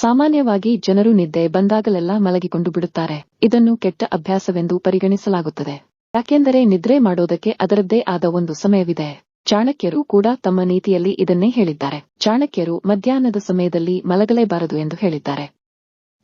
ಸಾಮಾನ್ಯವಾಗಿ ಜನರು ನಿದ್ದೆ ಬಂದಾಗಲೆಲ್ಲ ಮಲಗಿಕೊಂಡು ಬಿಡುತ್ತಾರೆ. ಇದನ್ನು ಕೆಟ್ಟ ಅಭ್ಯಾಸವೆಂದು ಪರಿಗಣಿಸಲಾಗುತ್ತದೆ. ಯಾಕೆಂದರೆ ನಿದ್ರೆ ಮಾಡೋದಕ್ಕೆ ಅದರದ್ದೇ ಆದ ಒಂದು ಸಮಯವಿದೆ. ಚಾಣಕ್ಯರು ಕೂಡ ತಮ್ಮ ನೀತಿಯಲ್ಲಿ ಇದನ್ನೇ ಹೇಳಿದ್ದಾರೆ. ಚಾಣಕ್ಯರು ಮಧ್ಯಾಹ್ನದ ಸಮಯದಲ್ಲಿ ಮಲಗಲೇಬಾರದು ಎಂದು ಹೇಳಿದ್ದಾರೆ.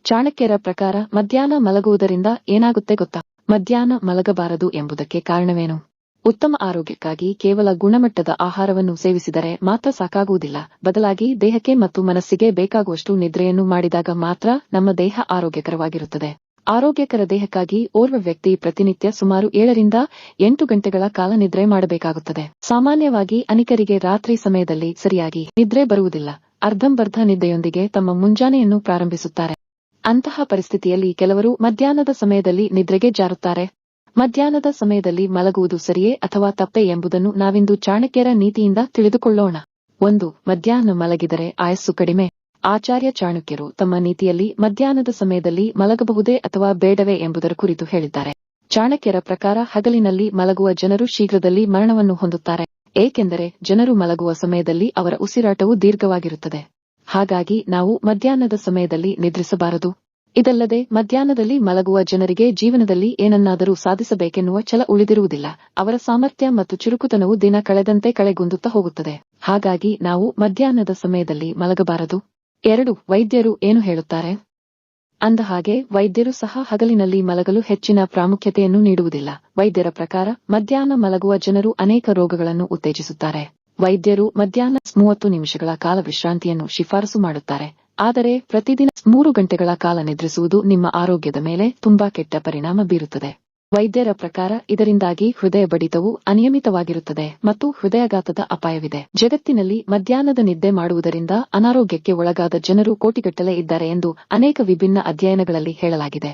ಚಾಣಕ್ಯರ ಪ್ರಕಾರ ಮಧ್ಯಾಹ್ನ ಮಲಗುವುದರಿಂದ ಏನಾಗುತ್ತೆ ಗೊತ್ತಾ? ಮಧ್ಯಾಹ್ನ ಮಲಗಬಾರದು ಎಂಬುದಕ್ಕೆ ಕಾರಣವೇನು? ಉತ್ತಮ ಆರೋಗ್ಯಕ್ಕಾಗಿ ಕೇವಲ ಗುಣಮಟ್ಟದ ಆಹಾರವನ್ನು ಸೇವಿಸಿದರೆ ಮಾತ್ರ ಸಾಕಾಗುವುದಿಲ್ಲ. ಬದಲಾಗಿ ದೇಹಕ್ಕೆ ಮತ್ತು ಮನಸ್ಸಿಗೆ ಬೇಕಾಗುವಷ್ಟು ನಿದ್ರೆಯನ್ನು ಮಾಡಿದಾಗ ಮಾತ್ರ ನಮ್ಮ ದೇಹ ಆರೋಗ್ಯಕರವಾಗಿರುತ್ತದೆ. ಆರೋಗ್ಯಕರ ದೇಹಕ್ಕಾಗಿ ಓರ್ವ ವ್ಯಕ್ತಿ ಪ್ರತಿನಿತ್ಯ ಸುಮಾರು ಏಳರಿಂದ ಎಂಟು ಗಂಟೆಗಳ ಕಾಲ ನಿದ್ರೆ ಮಾಡಬೇಕಾಗುತ್ತದೆ. ಸಾಮಾನ್ಯವಾಗಿ ಅನಿಕರಿಗೆ ರಾತ್ರಿ ಸಮಯದಲ್ಲಿ ಸರಿಯಾಗಿ ನಿದ್ರೆ ಬರುವುದಿಲ್ಲ. ಅರ್ಧಂಬರ್ಧ ನಿದ್ದೆಯೊಂದಿಗೆ ತಮ್ಮ ಮುಂಜಾನೆಯನ್ನು ಪ್ರಾರಂಭಿಸುತ್ತಾರೆ. ಅಂತಹ ಪರಿಸ್ಥಿತಿಯಲ್ಲಿ ಕೆಲವರು ಮಧ್ಯಾಹ್ನದ ಸಮಯದಲ್ಲಿ ನಿದ್ರೆಗೆ ಜಾರುತ್ತಾರೆ. ಮಧ್ಯಾಹ್ನದ ಸಮಯದಲ್ಲಿ ಮಲಗುವುದು ಸರಿಯೇ ಅಥವಾ ತಪ್ಪೆ ಎಂಬುದನ್ನು ನಾವಿಂದು ಚಾಣಕ್ಯರ ನೀತಿಯಿಂದ ತಿಳಿದುಕೊಳ್ಳೋಣ. ಒಂದು, ಮಧ್ಯಾಹ್ನ ಮಲಗಿದರೆ ಆಯಸ್ಸು ಕಡಿಮೆ. ಆಚಾರ್ಯ ಚಾಣಕ್ಯರು ತಮ್ಮ ನೀತಿಯಲ್ಲಿ ಮಧ್ಯಾಹ್ನದ ಸಮಯದಲ್ಲಿ ಮಲಗಬಹುದೇ ಅಥವಾ ಬೇಡವೇ ಎಂಬುದರ ಕುರಿತು ಹೇಳಿದ್ದಾರೆ. ಚಾಣಕ್ಯರ ಪ್ರಕಾರ ಹಗಲಿನಲ್ಲಿ ಮಲಗುವ ಜನರು ಶೀಘ್ರದಲ್ಲಿ ಮರಣವನ್ನು ಹೊಂದುತ್ತಾರೆ, ಏಕೆಂದರೆ ಜನರು ಮಲಗುವ ಸಮಯದಲ್ಲಿ ಅವರ ಉಸಿರಾಟವು ದೀರ್ಘವಾಗಿರುತ್ತದೆ. ಹಾಗಾಗಿ ನಾವು ಮಧ್ಯಾಹ್ನದ ಸಮಯದಲ್ಲಿ ನಿದ್ರಿಸಬಾರದು. ಇದಲ್ಲದೆ, ಮಧ್ಯಾಹ್ನದಲ್ಲಿ ಮಲಗುವ ಜನರಿಗೆ ಜೀವನದಲ್ಲಿ ಏನನ್ನಾದರೂ ಸಾಧಿಸಬೇಕೆನ್ನುವ ಛಲ ಉಳಿದಿರುವುದಿಲ್ಲ. ಅವರ ಸಾಮರ್ಥ್ಯ ಮತ್ತು ಚುರುಕುತನವು ದಿನ ಕಳೆದಂತೆ ಕಳೆಗುಂದುತ್ತಾ ಹೋಗುತ್ತದೆ. ಹಾಗಾಗಿ ನಾವು ಮಧ್ಯಾಹ್ನದ ಸಮಯದಲ್ಲಿ ಮಲಗಬಾರದು. ಎರಡು, ವೈದ್ಯರು ಏನು ಹೇಳುತ್ತಾರೆ? ಅಂದಹಾಗೆ ವೈದ್ಯರು ಸಹ ಹಗಲಿನಲ್ಲಿ ಮಲಗಲು ಹೆಚ್ಚಿನ ಪ್ರಾಮುಖ್ಯತೆಯನ್ನು ನೀಡುವುದಿಲ್ಲ. ವೈದ್ಯರ ಪ್ರಕಾರ, ಮಧ್ಯಾಹ್ನ ಮಲಗುವ ಜನರು ಅನೇಕ ರೋಗಗಳನ್ನು ಉತ್ತೇಜಿಸುತ್ತಾರೆ. ವೈದ್ಯರು ಮಧ್ಯಾಹ್ನ ಮೂವತ್ತು ನಿಮಿಷಗಳ ಕಾಲ ವಿಶ್ರಾಂತಿಯನ್ನು ಶಿಫಾರಸು ಮಾಡುತ್ತಾರೆ. ಆದರೆ ಪ್ರತಿದಿನ ಮೂರು ಗಂಟೆಗಳ ಕಾಲ ನಿದ್ರಿಸುವುದು ನಿಮ್ಮ ಆರೋಗ್ಯದ ಮೇಲೆ ತುಂಬಾ ಕೆಟ್ಟ ಪರಿಣಾಮ ಬೀರುತ್ತದೆ. ವೈದ್ಯರ ಪ್ರಕಾರ ಇದರಿಂದಾಗಿ ಹೃದಯ ಬಡಿತವು ಅನಿಯಮಿತವಾಗಿರುತ್ತದೆ ಮತ್ತು ಹೃದಯಾಘಾತದ ಅಪಾಯವಿದೆ. ಜಗತ್ತಿನಲ್ಲಿ ಮಧ್ಯಾಹ್ನದ ನಿದ್ದೆ ಮಾಡುವುದರಿಂದ ಅನಾರೋಗ್ಯಕ್ಕೆ ಒಳಗಾದ ಜನರು ಕೋಟಿಗಟ್ಟಲೆ ಇದ್ದಾರೆ ಎಂದು ಅನೇಕ ವಿಭಿನ್ನ ಅಧ್ಯಯನಗಳಲ್ಲಿ ಹೇಳಲಾಗಿದೆ.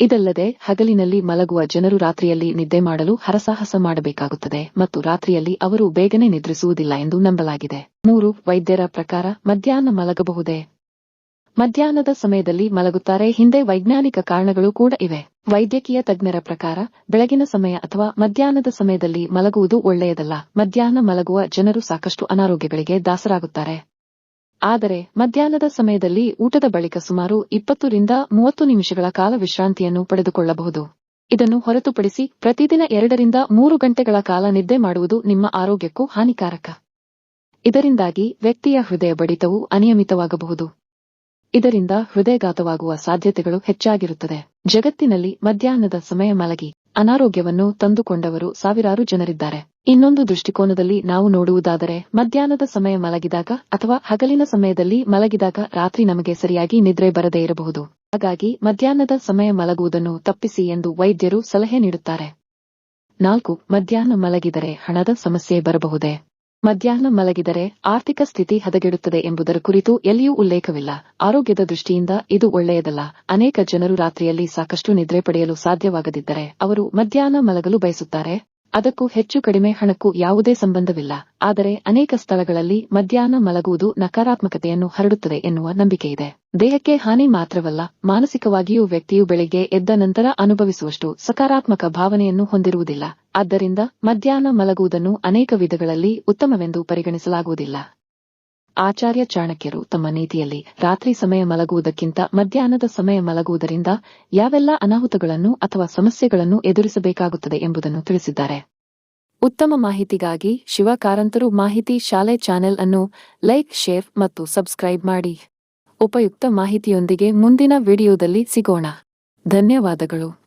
ಇದಲ್ಲದೆ ಹಗಲಿನಲ್ಲಿ ಮಲಗುವ ಜನರು ರಾತ್ರಿಯಲ್ಲಿ ನಿದ್ದೆ ಮಾಡಲು ಹರಸಾಹಸ ಮಾಡಬೇಕಾಗುತ್ತದೆ ಮತ್ತು ರಾತ್ರಿಯಲ್ಲಿ ಅವರು ಬೇಗನೆ ನಿದ್ರಿಸುವುದಿಲ್ಲ ಎಂದು ನಂಬಲಾಗಿದೆ. ಮೂರು, ವೈದ್ಯರ ಪ್ರಕಾರ ಮಧ್ಯಾಹ್ನ ಮಲಗಬಹುದೇ? ಮಧ್ಯಾಹ್ನದ ಸಮಯದಲ್ಲಿ ಮಲಗುತ್ತಾರೆ. ಹಿಂದೆ ವೈಜ್ಞಾನಿಕ ಕಾರಣಗಳು ಕೂಡ ಇವೆ. ವೈದ್ಯಕೀಯ ತಜ್ಞರ ಪ್ರಕಾರ, ಬೆಳಗಿನ ಸಮಯ ಅಥವಾ ಮಧ್ಯಾಹ್ನದ ಸಮಯದಲ್ಲಿ ಮಲಗುವುದು ಒಳ್ಳೆಯದಲ್ಲ. ಮಧ್ಯಾಹ್ನ ಮಲಗುವ ಜನರು ಸಾಕಷ್ಟು ಅನಾರೋಗ್ಯಗಳಿಗೆ ದಾಸರಾಗುತ್ತಾರೆ. ಆದರೆ, ಮಧ್ಯಾಹ್ನದ ಸಮಯದಲ್ಲಿ ಊಟದ ಬಳಿಕ ಸುಮಾರು ಇಪ್ಪತ್ತರಿಂದ ಮೂವತ್ತು ನಿಮಿಷಗಳ ಕಾಲ ವಿಶ್ರಾಂತಿಯನ್ನು ಪಡೆದುಕೊಳ್ಳಬಹುದು. ಇದನ್ನು ಹೊರತುಪಡಿಸಿ ಪ್ರತಿದಿನ ಎರಡರಿಂದ ಮೂರು ಗಂಟೆಗಳ ಕಾಲ ನಿದ್ದೆ ಮಾಡುವುದು ನಿಮ್ಮ ಆರೋಗ್ಯಕ್ಕೂ ಹಾನಿಕಾರಕ. ಇದರಿಂದಾಗಿ ವ್ಯಕ್ತಿಯ ಹೃದಯ ಬಡಿತವು ಅನಿಯಮಿತವಾಗಬಹುದು. ಇದರಿಂದ ಹೃದಯಘಾತವಾಗುವ ಸಾಧ್ಯತೆಗಳು ಹೆಚ್ಚಾಗಿರುತ್ತದೆ. ಜಗತ್ತಿನಲ್ಲಿ ಮಧ್ಯಾಹ್ನದ ಸಮಯ ಮಲಗಿ ಅನಾರೋಗ್ಯವನ್ನು ತಂದುಕೊಂಡವರು ಸಾವಿರಾರು ಜನರಿದ್ದಾರೆ. ಇನ್ನೊಂದು ದೃಷ್ಟಿಕೋನದಲ್ಲಿ ನಾವು ನೋಡುವುದಾದರೆ, ಮಧ್ಯಾಹ್ನದ ಸಮಯ ಮಲಗಿದಾಗ ಅಥವಾ ಹಗಲಿನ ಸಮಯದಲ್ಲಿ ಮಲಗಿದಾಗ ರಾತ್ರಿ ನಮಗೆ ಸರಿಯಾಗಿ ನಿದ್ರೆ ಬರದೇ ಇರಬಹುದು. ಹಾಗಾಗಿ ಮಧ್ಯಾಹ್ನದ ಸಮಯ ಮಲಗುವುದನ್ನು ತಪ್ಪಿಸಿ ಎಂದು ವೈದ್ಯರು ಸಲಹೆ ನೀಡುತ್ತಾರೆ. ನಾಲ್ಕು, ಮಧ್ಯಾಹ್ನ ಮಲಗಿದರೆ ಹಣದ ಸಮಸ್ಯೆ ಬರಬಹುದೇ? ಮಧ್ಯಾಹ್ನ ಮಲಗಿದರೆ ಆರ್ಥಿಕ ಸ್ಥಿತಿ ಹದಗೆಡುತ್ತದೆ ಎಂಬುದರ ಕುರಿತು ಎಲ್ಲಿಯೂ ಉಲ್ಲೇಖವಿಲ್ಲ. ಆರೋಗ್ಯದ ದೃಷ್ಟಿಯಿಂದ ಇದು ಒಳ್ಳೆಯದಲ್ಲ. ಅನೇಕ ಜನರು ರಾತ್ರಿಯಲ್ಲಿ ಸಾಕಷ್ಟು ನಿದ್ರೆ ಪಡೆಯಲು ಸಾಧ್ಯವಾಗದಿದ್ದರೆ ಅವರು ಮಧ್ಯಾಹ್ನ ಮಲಗಲು ಬಯಸುತ್ತಾರೆ. ಅದಕ್ಕೂ ಹೆಚ್ಚು ಕಡಿಮೆ ಹಣಕ್ಕೂ ಯಾವುದೇ ಸಂಬಂಧವಿಲ್ಲ. ಆದರೆ ಅನೇಕ ಸ್ಥಳಗಳಲ್ಲಿ ಮಧ್ಯಾಹ್ನ ಮಲಗುವುದು ನಕಾರಾತ್ಮಕತೆಯನ್ನು ಹರಡುತ್ತದೆ ಎನ್ನುವ ನಂಬಿಕೆಯಿದೆ. ದೇಹಕ್ಕೆ ಹಾನಿ ಮಾತ್ರವಲ್ಲ, ಮಾನಸಿಕವಾಗಿಯೂ ವ್ಯಕ್ತಿಯು ಬೆಳಿಗ್ಗೆ ಎದ್ದ ನಂತರ ಅನುಭವಿಸುವಷ್ಟು ಸಕಾರಾತ್ಮಕ ಭಾವನೆಯನ್ನು ಹೊಂದಿರುವುದಿಲ್ಲ. ಆದ್ದರಿಂದ ಮಧ್ಯಾಹ್ನ ಮಲಗುವುದನ್ನು ಅನೇಕ ವಿಧಗಳಲ್ಲಿ ಉತ್ತಮವೆಂದು ಪರಿಗಣಿಸಲಾಗುವುದಿಲ್ಲ. ಆಚಾರ್ಯ ಚಾಣಕ್ಯರು ತಮ್ಮ ನೀತಿಯಲ್ಲಿ ರಾತ್ರಿ ಸಮಯ ಮಲಗುವುದಕ್ಕಿಂತ ಮಧ್ಯಾಹ್ನದ ಸಮಯ ಮಲಗುವುದರಿಂದ ಯಾವೆಲ್ಲ ಅನಾಹುತಗಳನ್ನು ಅಥವಾ ಸಮಸ್ಯೆಗಳನ್ನು ಎದುರಿಸಬೇಕಾಗುತ್ತದೆ ಎಂಬುದನ್ನು ತಿಳಿಸಿದ್ದಾರೆ. ಉತ್ತಮ ಮಾಹಿತಿಗಾಗಿ ಶಿವ ಕಾರಂತರು ಮಾಹಿತಿ ಶಾಲೆ ಚಾನೆಲ್ ಅನ್ನು ಲೈಕ್, ಶೇರ್ ಮತ್ತು ಸಬ್ಸ್ಕ್ರೈಬ್ ಮಾಡಿ. ಉಪಯುಕ್ತ ಮಾಹಿತಿಯೊಂದಿಗೆ ಮುಂದಿನ ವಿಡಿಯೋದಲ್ಲಿ ಸಿಗೋಣ. ಧನ್ಯವಾದಗಳು.